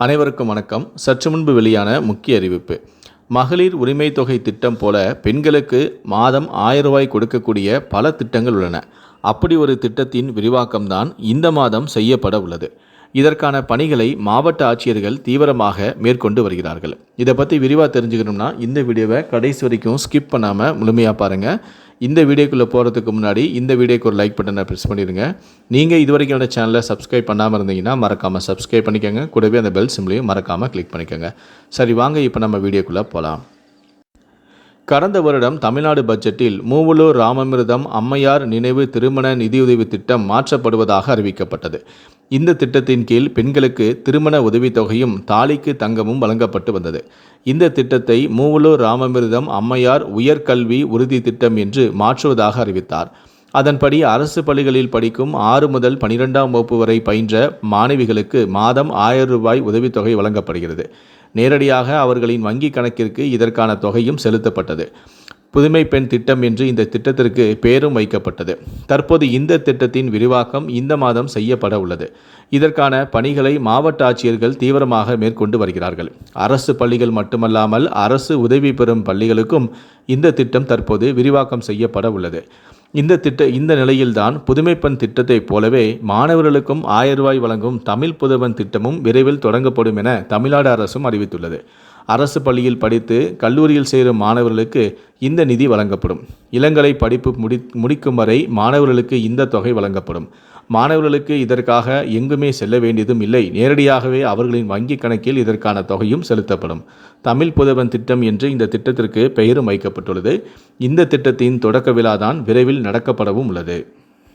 அனைவருக்கும் வணக்கம். சற்று முன்பு வெளியான முக்கிய அறிவிப்பு. மகளிர் உரிமை தொகை திட்டம் போல பெண்களுக்கு மாதம் ஆயிரம் ரூபாய் கொடுக்கக்கூடிய பல திட்டங்கள் உள்ளன. அப்படி ஒரு திட்டத்தின் விரிவாக்கம்தான் இந்த மாதம் செய்யப்பட உள்ளது. இதற்கான பணிகளை மாவட்ட ஆட்சியர்கள் தீவிரமாக மேற்கொண்டு வருகிறார்கள். இதை பற்றி விரிவாக தெரிஞ்சுக்கணும்னா இந்த வீடியோவை கடைசி வரைக்கும் ஸ்கிப் பண்ணாமல் முழுமையாக பாருங்கள் இந்த வீடியோக்குள்ளே போகிறதுக்கு முன்னாடி இந்த வீடியோக்கு ஒரு லைக் பட்டனை ப்ரெஸ் பண்ணிடுங்க. நீங்கள் இது வரைக்கும் என்னோட சேனலை சப்ஸ்கிரைப் பண்ணாமல் இருந்தீங்கன்னா மறக்காமல் சப்ஸ்கிரைப் பண்ணிக்கோங்க. கூடவே அந்த பெல் சிம்லையும் மறக்காமல் கிளிக் பண்ணிக்கோங்க. சரி வாங்க இப்போ நம்ம வீடியோக்குள்ளே போகலாம் கடந்த வருடம் தமிழ்நாடு பட்ஜெட்டில் மூவலூர் ராமமிர்தம் அம்மையார் நினைவு திருமண நிதியுதவி திட்டம் மாற்றப்படுவதாக அறிவிக்கப்பட்டது. இந்த திட்டத்தின் கீழ் பெண்களுக்கு திருமண உதவித்தொகையும் தாலிக்கு தங்கமும் வழங்கப்பட்டு வந்தது. இந்த திட்டத்தை மூவலூர் ராமமிர்தம் அம்மையார் உயர்கல்வி உறுதி திட்டம் என்று மாற்றுவதாக அறிவித்தார். அதன்படி அரசு பள்ளிகளில் படிக்கும் ஆறு முதல் பனிரெண்டாம் வகுப்பு வரை பயின்ற மாணவிகளுக்கு மாதம் ஆயிரம் ரூபாய் உதவித்தொகை வழங்கப்படுகிறது. நேரடியாக அவர்களின் வங்கி கணக்கிற்கு இதற்கான தொகையும் செலுத்தப்பட்டது. புதுமை பெண் திட்டம் என்று இந்த திட்டத்திற்கு பெயரும் வைக்கப்பட்டது. தற்போது இந்த திட்டத்தின் விரிவாக்கம் இந்த மாதம் செய்யப்பட உள்ளது. இதற்கான பணிகளை மாவட்ட ஆட்சியர்கள் தீவிரமாக மேற்கொண்டு வருகிறார்கள். அரசு பள்ளிகள் மட்டுமல்லாமல் அரசு உதவி பெறும் பள்ளிகளுக்கும் இந்த திட்டம் தற்போது விரிவாக்கம் செய்யப்பட உள்ளது. இந்த திட்ட இந்த நிலையில்தான் புதுமைப்பெண் திட்டத்தைப் போலவே மாணவர்களுக்கும் ஆயிரம் ரூபாய் வழங்கும் தமிழ் புதுவன் திட்டமும் விரைவில் தொடங்கப்படும் என தமிழ்நாடு அரசும் அறிவித்துள்ளது. அரசு பள்ளியில் படித்து கல்லூரியில் சேரும் மாணவர்களுக்கு இந்த நிதி வழங்கப்படும். இளங்கலை படிப்பு முடி முடிக்கும் வரை மாணவர்களுக்கு இந்த தொகை வழங்கப்படும். மாணவர்களுக்கு இதற்காக எங்குமே செல்ல வேண்டியதும் இல்லை. நேரடியாகவே அவர்களின் வங்கிக் கணக்கில் இதற்கான தொகையும் செலுத்தப்படும். தமிழ் புதவன் திட்டம் என்று இந்த திட்டத்திற்கு பெயரும் வைக்கப்பட்டுள்ளது. இந்த திட்டத்தின் தொடக்க விழாதான் விரைவில் நடக்கப்படவும் உள்ளது.